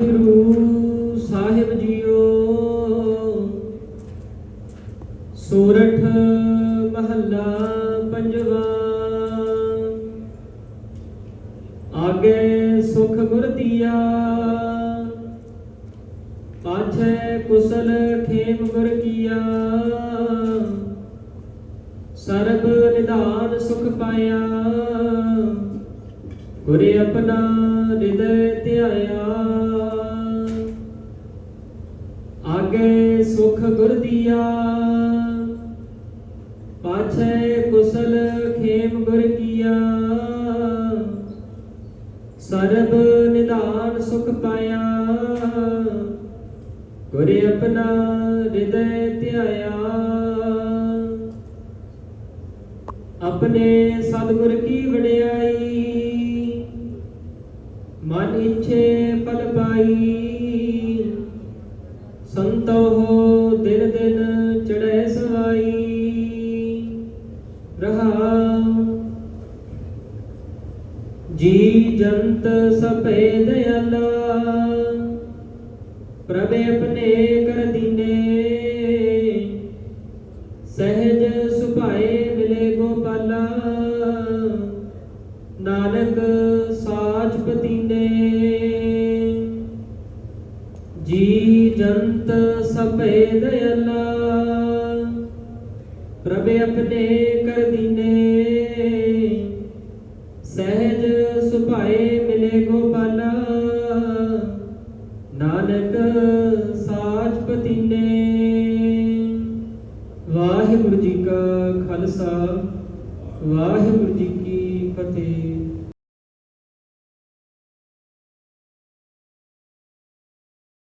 Guru Sahib JIO, ਸੋਰਠ ਮਹੱਲਾ ਪੰਜਵਾ। ਆਗੇ ਸੁਖ ਗੁਰ ਦੀਆ ਪਾਛੈ ਕੁਸਲ ਖੇਮ ਗੁਰ ਕੀਆ ਸਰਬ ਨਿਧਾਨ ਸੁਖ ਪਾਇਆ, ਗੁਰੇ ਆਪਣਾ ਹਿਰਦੈ ਧਿਆਇਆ ਆਗੇ ਸੁਖ ਗੁਰ ਦੀਆ। ਪਾਛੈ ਕੁਸਲ ਖੇਮ ਗੁਰ ਕੀਆ। ਸਰਬ ਨਿਧਾਨ ਸੁਖ ਪਾਇਆ। ਗੁਰੇ ਆਪਣਾ ਹਿਰਦੈ ਧਿਆਇਆ। ਆਪਣੇ ਸਤਿਗੁਰ ਕੀ ਵਡਿਆਈ। ਪਲ ਸੰਤੋ ਹੋ ਦਿਨ ਦਿਨ ਚੜੈ ਸਵਾਈ। ਰਹਾ ਜੀ ਜੰਤ ਸਭੇ ਦਇਆਲਾ। ਪ੍ਰਭ ਆਪਣੇ ਕਰ ਦੀਨੇ। ਸਹਿਜ ਸੁਭਾਏ ਮਿਲੇ ਗੋਪਾਲਾ। ਨਾਨਕ ਸਾਚ ਪਤੀਨੇ। ਜੀ ਜੰਤ ਸਭੇ ਦਇਆਲਾ ਪ੍ਰਭ ਆਪਣੇ ਕਰ ਦੀਨੇ। ਸਹਿਜ ਸੁਭਾਏ ਮਿਲੇ ਗੋਪਾਲਾ। ਨਾਨਕ ਸਾਚ ਪਤੀਨੇ। ਵਾਹਿਗੁਰੂ ਜੀ ਕਾ ਖਾਲਸਾ। ਵਾਹਿਗੁਰੂ ਜੀ ਕੀ ਫਤਿਹ।